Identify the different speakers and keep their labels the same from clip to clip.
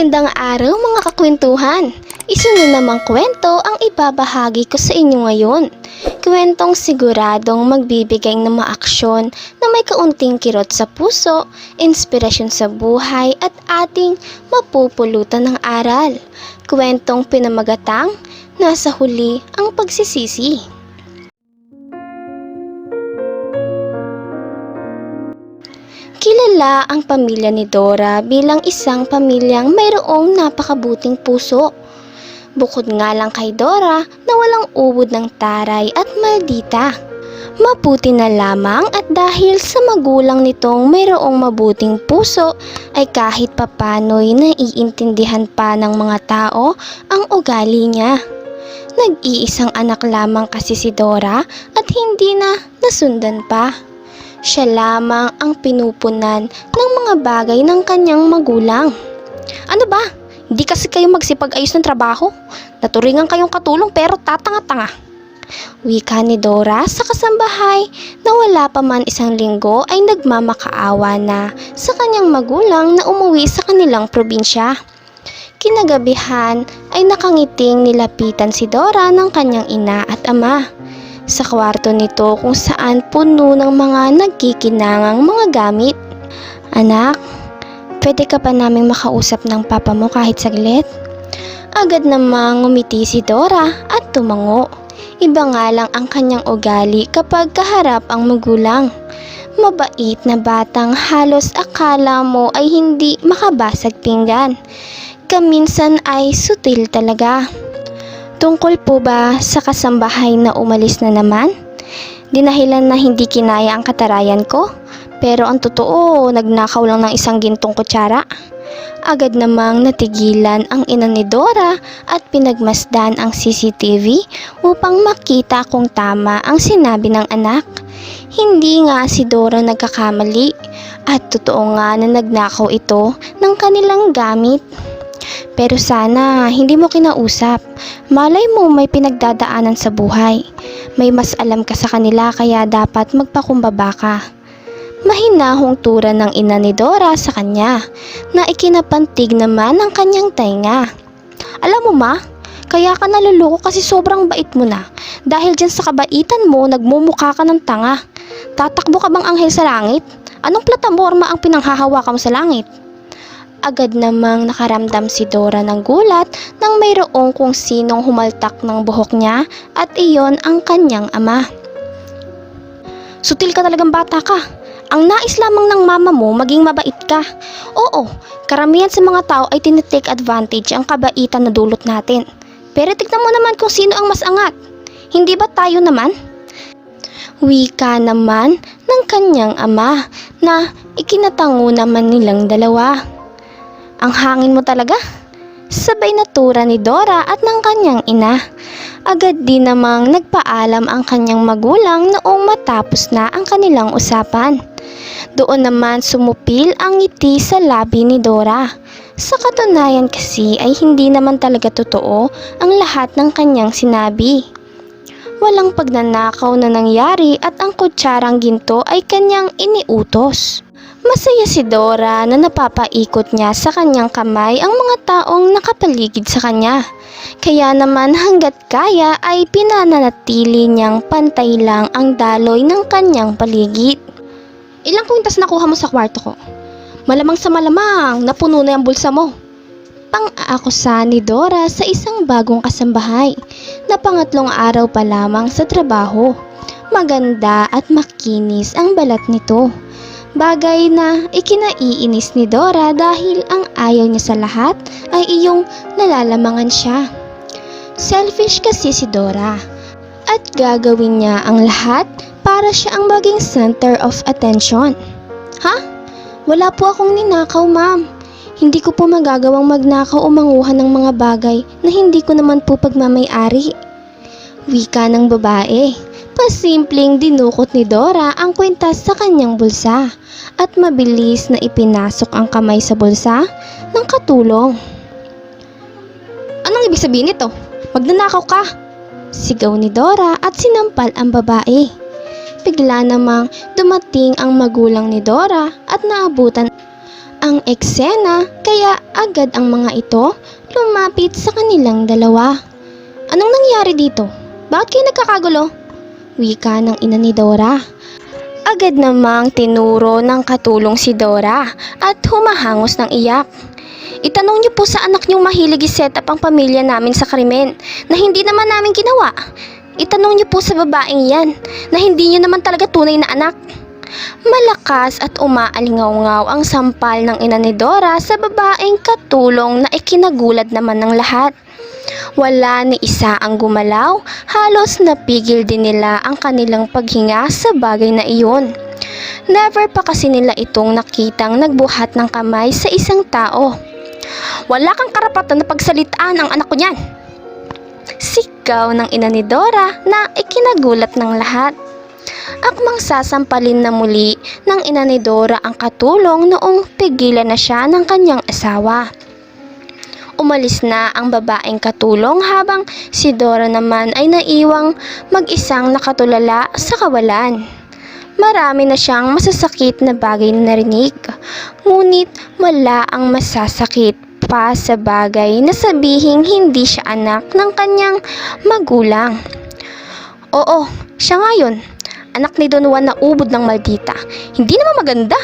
Speaker 1: Magandang araw mga kakwentuhan! Isa na namang kwento ang ibabahagi ko sa inyo ngayon. Kwentong siguradong magbibigay ng mga aksyon na may kaunting kirot sa puso, inspirasyon sa buhay at ating mapupulutan ng aral. Kwentong pinamagatang, nasa huli ang pagsisisi. Kilala ang pamilya ni Dora bilang isang pamilyang mayroong napakabuting puso. Bukod nga lang kay Dora na walang ubod ng taray at maldita. Mabuti na lamang at dahil sa magulang nitong mayroong mabuting puso ay kahit papano'y naiintindihan pa ng mga tao ang ugali niya. Nag-iisang anak lamang kasi si Dora at hindi na nasundan pa. Siya lamang ang pinupunan ng mga bagay ng kanyang magulang. Ano ba? Hindi kasi kayo magsipag-ayos ng trabaho. Naturingan kayong katulong pero tatanga-tanga. Wika ni Dora sa kasambahay na wala pa man isang linggo ay nagmamakaawa na sa kanyang magulang na umuwi sa kanilang probinsya. Kinagabihan ay nakangiting nilapitan si Dora ng kanyang ina at ama sa kwarto nito kung saan puno ng mga nagkikinangang mga gamit. Anak, pwede ka pa naming makausap ng papa mo kahit saglit? Agad namang ngumiti si Dora at tumango. Iba nga lang ang kanyang ugali kapag kaharap ang magulang. Mabait na batang halos akala mo ay hindi makabasag pinggan. Kaminsan ay sutil talaga. Tungkol po ba sa kasambahay na umalis na naman? Dinahilan na hindi kinaya ang katarayan ko? Pero ang totoo, nagnakaw lang ng isang gintong kutsara. Agad namang natigilan ang ina ni Dora at pinagmasdan ang CCTV upang makita kung tama ang sinabi ng anak. Hindi nga si Dora nagkakamali at totoo nga na nagnakaw ito ng kanilang gamit. Pero sana hindi mo kinausap. Malay mo may pinagdadaanan sa buhay. May mas alam ka sa kanila kaya dapat magpakumbaba ka. Mahinahong tura ng ina ni Dora sa kanya na ikinapantig naman ang kanyang tainga. Alam mo ma, kaya ka naluloko kasi sobrang bait mo na. Dahil dyan sa kabaitan mo, nagmumukha ka ng tanga. Tatakbo ka bang anghel sa langit? Anong platamorma ang pinanghahawakan mo sa langit? Agad namang nakaramdam si Dora ng gulat nang mayroong kung sinong humaltak ng buhok niya at iyon ang kanyang ama. Sutil ka talagang bata ka. Ang nais lamang ng mama mo maging mabait ka. Oo, karamihan sa mga tao ay tinitake advantage ang kabaitan na dulot natin. Pero tignan mo naman kung sino ang mas angat. Hindi ba tayo naman? Wika naman ng kanyang ama na ikinatango naman nilang dalawa. Ang hangin mo talaga? Sabay na tura ni Dora at ng kanyang ina. Agad din namang nagpaalam ang kanyang magulang noong matapos na ang kanilang usapan. Doon naman sumupil ang ngiti sa labi ni Dora. Sa katunayan kasi ay hindi naman talaga totoo ang lahat ng kanyang sinabi. Walang pagnanakaw na nangyari at ang kutsarang ginto ay kanyang iniutos. Masaya si Dora na napapaikot niya sa kanyang kamay ang mga taong nakapaligid sa kanya. Kaya naman hanggat kaya ay pinananatili niyang pantay lang ang daloy ng kanyang paligid. Ilang kwintas nakuha mo sa kwarto ko? Malamang sa malamang, napuno na yung bulsa mo. Pang-aakusa ni Dora sa isang bagong kasambahay na pangatlong araw pa lamang sa trabaho. Maganda at makinis ang balat nito. Bagay na ikinaiinis ni Dora dahil ang ayaw niya sa lahat ay iyong nalalamangan siya. Selfish kasi si Dora at gagawin niya ang lahat para siya ang maging center of attention. Ha? Wala po akong ninakaw, ma'am. Hindi ko po magagawang magnakaw o manguha ng mga bagay na hindi ko naman po pagmamayari. Wika ng babae. Pasimpleng dinukot ni Dora ang kwintas sa kanyang bulsa at mabilis na ipinasok ang kamay sa bulsa ng katulong. Anong ibig sabihin nito? Magnanakaw ka! Sigaw ni Dora at sinampal ang babae. Bigla namang dumating ang magulang ni Dora at naabutan ang eksena kaya agad ang mga ito lumapit sa kanilang dalawa. Anong nangyari dito? Bakit kayo nagkakagulo? Wika ng ina ni Dora. Agad namang tinuro ng katulong si Dora at humahangos ng iyak. Itanong niyo po sa anak niyong mahilig i-set up ang pamilya namin sa krimen na hindi naman namin ginawa. Itanong niyo po sa babaeng yan na hindi niyo naman talaga tunay na anak. Malakas at umaalingaw-ngaw ang sampal ng ina ni Dora sa babaeng katulong na ikinagulat naman ng lahat. Wala ni isa ang gumalaw, halos napigil din nila ang kanilang paghinga sa bagay na iyon. Never pa kasi nila itong nakitang nagbuhat ng kamay sa isang tao. Wala kang karapatan na pagsalitaan ang anak ko niyan. Sigaw ng ina ni Dora na ikinagulat ng lahat. Akmang sasampalin na muli ng ina ni Dora ang katulong noong pigilan na siya ng kanyang asawa. Umalis na ang babaeng katulong habang si Dora naman ay naiwang mag-isang nakatulala sa kawalan. Marami na siyang masasakit na bagay na narinig, ngunit wala ang masasakit pa sa bagay na sabihing hindi siya anak ng kanyang magulang. Oo, siya nga yun. Anak ni Don Juan na ubod ng maldita. Hindi naman maganda.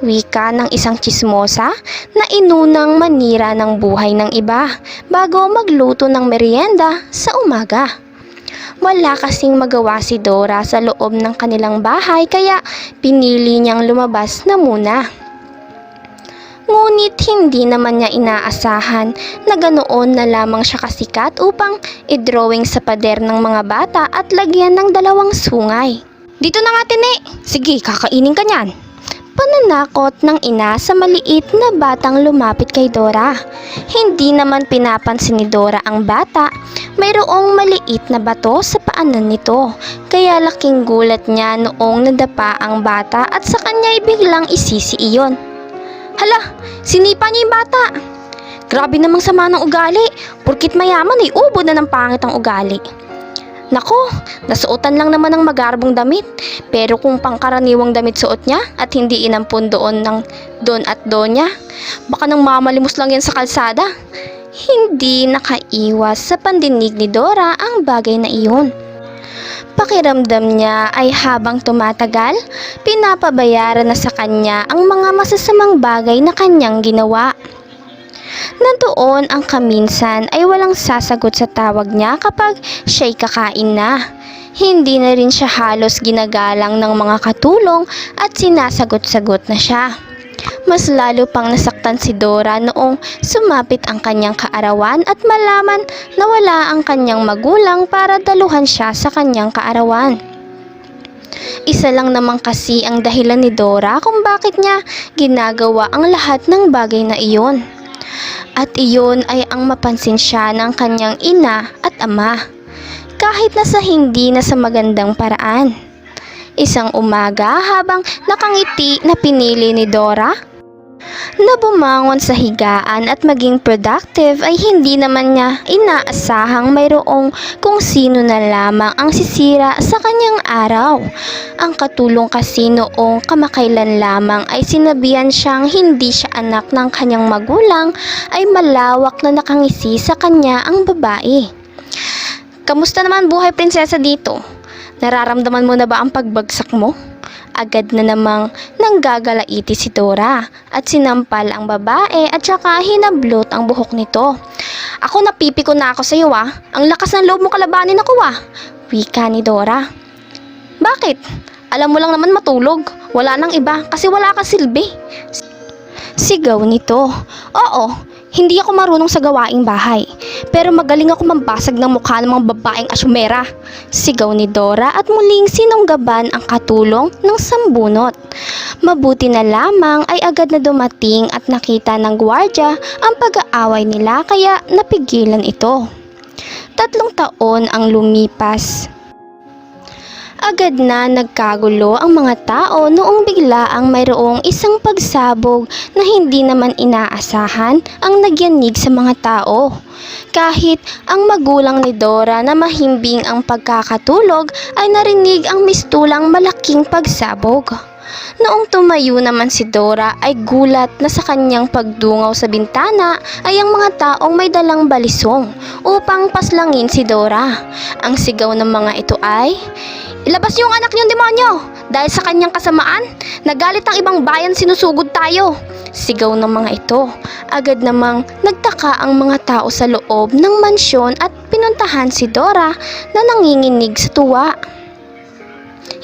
Speaker 1: Wika ng isang chismosa na inunang manira ng buhay ng iba bago magluto ng merienda sa umaga. Wala kasing magawa si Dora sa loob ng kanilang bahay kaya pinili niyang lumabas na muna. Ngunit hindi naman niya inaasahan na ganoon na lamang siya kasikat upang i-drawing sa pader ng mga bata at lagyan ng dalawang sungay. Dito na nga tine! Sige, kakainin ka niyan! Pananakot ng ina sa maliit na batang lumapit kay Dora. Hindi naman pinapansin ni Dora ang bata. Mayroong maliit na bato sa paanan nito. Kaya laking gulat niya noong nadapa ang bata at sa kanya ay biglang isisi iyon. Hala, sinipa niya yung bata. Grabe namang sama ng ugali. Porkit mayaman ay ubod na ng pangit ang ugali. Nako, nasuotan lang naman ng magarbong damit. Pero kung pangkaraniwang damit suot niya at hindi inampun doon ng don at donya, baka nang mamalimos lang yan sa kalsada. Hindi nakaiwas sa pandinig ni Dora ang bagay na iyon. Pakiramdam niya ay habang tumatagal, pinapabayaran na sa kanya ang mga masasamang bagay na kanyang ginawa. Nandoon ang kaminsan ay walang sasagot sa tawag niya kapag siya'y kakain na. Hindi na rin siya halos ginagalang ng mga katulong at sinasagot-sagot na siya. Mas lalo pang nasaktan si Dora noong sumapit ang kanyang kaarawan at malaman na wala ang kanyang magulang para daluhan siya sa kanyang kaarawan. Isa lang naman kasi ang dahilan ni Dora kung bakit niya ginagawa ang lahat ng bagay na iyon. At iyon ay ang mapansin siya ng kanyang ina at ama. Kahit na sa hindi na sa magandang paraan. Isang umaga habang nakangiti na pinili ni Dora na bumangon sa higaan at maging productive ay hindi naman niya inaasahang mayroong kung sino na lamang ang sisira sa kanyang araw. Ang katulong kasi noong kamakailan lamang ay sinabihan siyang hindi siya anak ng kanyang magulang ay malawak na nakangisi sa kanya ang babae. Kamusta naman buhay prinsesa dito? Nararamdaman mo na ba ang pagbagsak mo? Agad na namang nanggagalaiti si Dora at sinampal ang babae at saka hinablot ang buhok nito. Ako napipiko na ako sa iyo ah. Ang lakas ng loob mo kalabanin ako ah. Wika ni Dora. Bakit? Alam mo lang naman matulog. Wala nang iba kasi wala ka silbi. Sigaw nito. Oo, hindi ako marunong sa gawaing bahay. Pero magaling ako mambasag ng mukha ng mga babaeng asyumera. Sigaw ni Dora at muling sinunggaban ang katulong ng sambunot. Mabuti na lamang ay agad na dumating at nakita ng gwardya ang pag-aaway nila kaya napigilan ito. Tatlong taon ang lumipas. Agad na nagkagulo ang mga tao noong bigla ang mayroong isang pagsabog na hindi naman inaasahan ang nagyanig sa mga tao. Kahit ang magulang ni Dora na mahimbing ang pagkakatulog ay narinig ang mistulang malaking pagsabog. Noong tumayo naman si Dora ay gulat na sa kanyang pagdungaw sa bintana ay ang mga taong may dalang balisong upang paslangin si Dora. Ang sigaw ng mga ito ay, Ilabas yung anak niyong demonyo! Dahil sa kanyang kasamaan, nagalit ang ibang bayan sinusugod tayo. Sigaw ng mga ito. Agad namang nagtaka ang mga tao sa loob ng mansyon at pinuntahan si Dora na nanginginig sa tuwa.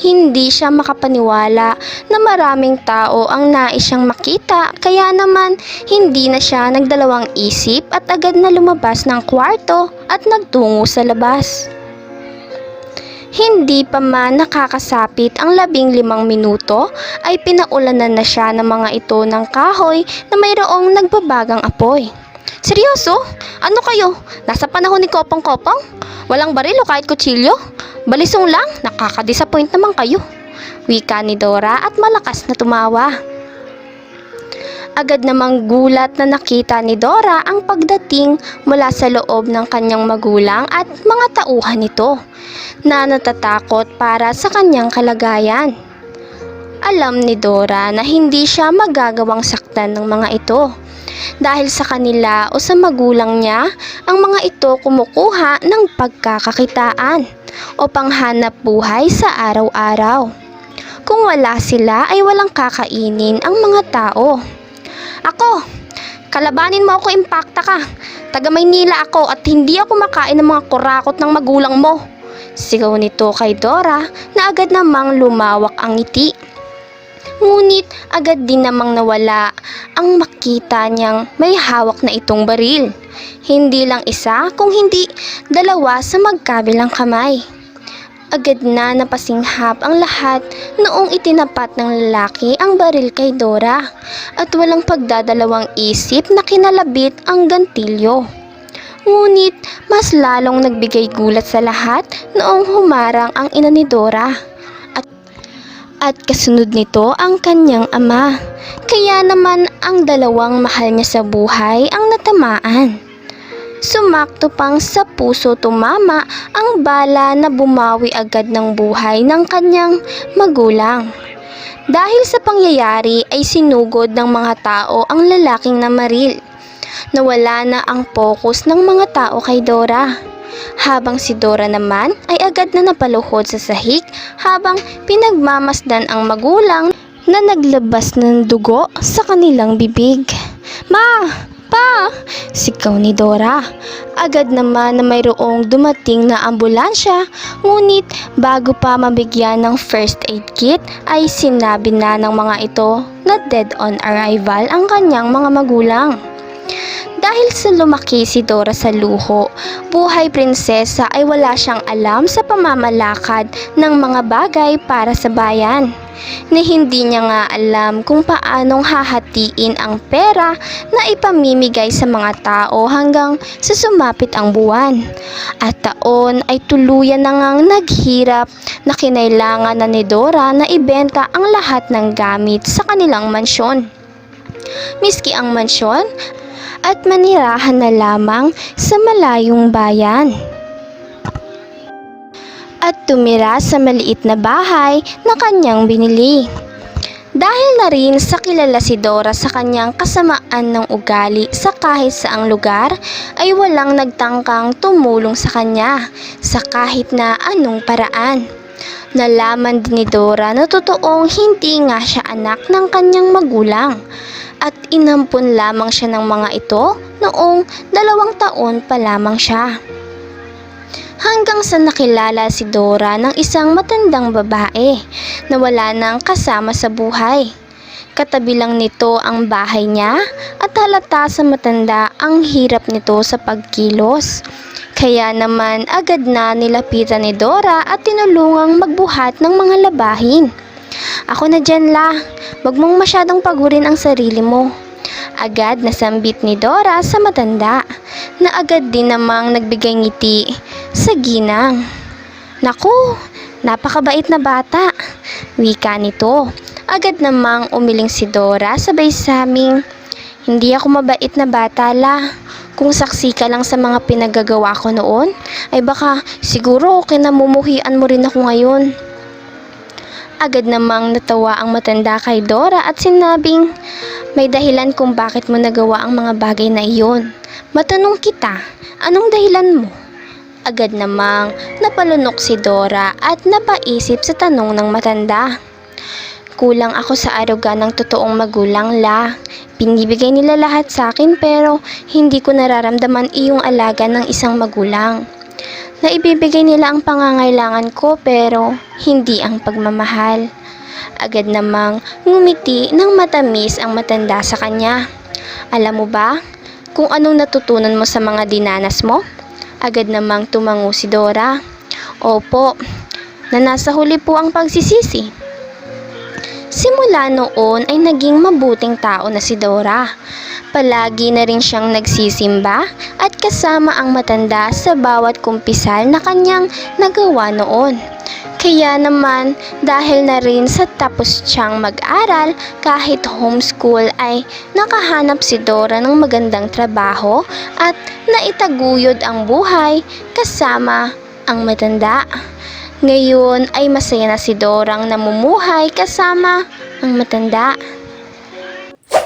Speaker 1: Hindi siya makapaniwala na maraming tao ang nais siyang makita kaya naman hindi na siya nagdalawang isip at agad na lumabas ng kwarto at nagtungo sa labas. Hindi pa man nakakasapit ang labing limang minuto ay pinaulanan na siya ng mga ito ng kahoy na mayroong nagbabagang apoy. Seryoso? Ano kayo? Nasa panahon ni Kopong-Kopong? Walang baril o kahit kutsilyo? Balisong lang? Nakaka-disappoint naman kayo. Wika ni Dora at malakas na tumawa. Agad namang gulat na nakita ni Dora ang pagdating mula sa loob ng kanyang magulang at mga tauhan nito na natatakot para sa kanyang kalagayan. Alam ni Dora na hindi siya magagawang saktan ng mga ito dahil sa kanila o sa magulang niya ang mga ito kumukuha ng pagkakakitaan o panghanap buhay sa araw-araw. Kung wala sila ay walang kakainin ang mga tao. Ako, kalabanin mo ako impacta ka. Taga Maynila ako at hindi ako makain ng mga kurakot ng magulang mo. Sigaw nito kay Dora na agad namang lumawak ang ngiti. Ngunit agad din namang nawala ang makita niyang may hawak na itong baril. Hindi lang isa kung hindi dalawa sa magkabilang kamay. Agad na napasinghap ang lahat noong itinapat ng lalaki ang baril kay Dora at walang pagdadalawang isip na kinalabit ang gantilyo. Ngunit mas lalong nagbigay gulat sa lahat noong humarang ang ina ni Dora. At, at kasunod nito ang kanyang ama. Kaya naman ang dalawang mahal niya sa buhay ang natamaan. Sumakto pang sa puso tumama ang bala na bumawi agad ng buhay ng kanyang magulang. Dahil sa pangyayari ay sinugod ng mga tao ang lalaking namaril. Nawala na ang focus ng mga tao kay Dora. Habang si Dora naman ay agad na napaluhod sa sahig habang pinagmamasdan ang magulang na naglabas ng dugo sa kanilang bibig. Ma! Pa! Sigaw ni Dora. Agad naman na mayroong dumating na ambulansya, ngunit bago pa mabigyan ng first aid kit ay sinabi na ng mga ito na dead on arrival ang kanyang mga magulang. Dahil sa lumaki si Dora sa luho, buhay prinsesa ay wala siyang alam sa pamamalakad ng mga bagay para sa bayan. Na hindi niya nga alam kung paanong hahatiin ang pera na ipamimigay sa mga tao hanggang sa sumapit ang buwan. At taon ay tuluyan na ngang naghirap na kinailangan na ni Dora na ibenta ang lahat ng gamit sa kanilang mansyon. Miski ang mansyon at manirahan na lamang sa malayong bayan. At tumira sa maliit na bahay na kanyang binili. Dahil na rin sa kilala si Dora sa kanyang kasamaan ng ugali sa kahit saang lugar, ay walang nagtangkang tumulong sa kanya sa kahit na anong paraan. Nalaman din ni Dora na totoong hindi nga siya anak ng kanyang magulang at inampun lamang siya ng mga ito noong dalawang taon pa lamang siya. Hanggang sa nakilala si Dora ng isang matandang babae na wala nang kasama sa buhay. Katabi lang nito ang bahay niya at halata sa matanda ang hirap nito sa pagkilos. Kaya naman agad na nilapitan ni Dora at tinulungang magbuhat ng mga labahin. Ako na dyan la, wag mong masyadong pagurin ang sarili mo. Agad nasambit ni Dora sa matanda na agad din namang nagbigay ngiti sa ginang. Naku, napakabait na bata. Wika nito. Agad namang umiling si Dora sabay saming, Hindi ako mabait na bata la. Kung saksi ka lang sa mga pinagagawa ko noon, ay baka siguro kinamumuhian mo rin ako ngayon. Agad namang natawa ang matanda kay Dora at sinabing, may dahilan kung bakit mo nagawa ang mga bagay na iyon. Matanong kita, anong dahilan mo? Agad namang napalunok si Dora at napaisip sa tanong ng matanda. Kulang ako sa aruga ng totoong magulang la. Binibigay nila lahat sa akin pero hindi ko nararamdaman iyong alaga ng isang magulang. Naibibigay nila ang pangangailangan ko pero hindi ang pagmamahal. Agad namang ngumiti ng matamis ang matanda sa kanya. Alam mo ba kung anong natutunan mo sa mga dinanas mo? Agad namang tumango si Dora. Opo, na nasa huli po ang pagsisisi. Simula noon ay naging mabuting tao na si Dora. Palagi na rin siyang nagsisimba at kasama ang matanda sa bawat kumpisal na kanyang nagawa noon. Kaya naman, dahil na rin sa tapos siyang mag-aral kahit homeschool ay nakahanap si Dora ng magandang trabaho at naitaguyod ang buhay kasama ang matanda. Ngayon ay masaya na si Dorang namumuhay kasama ang matanda.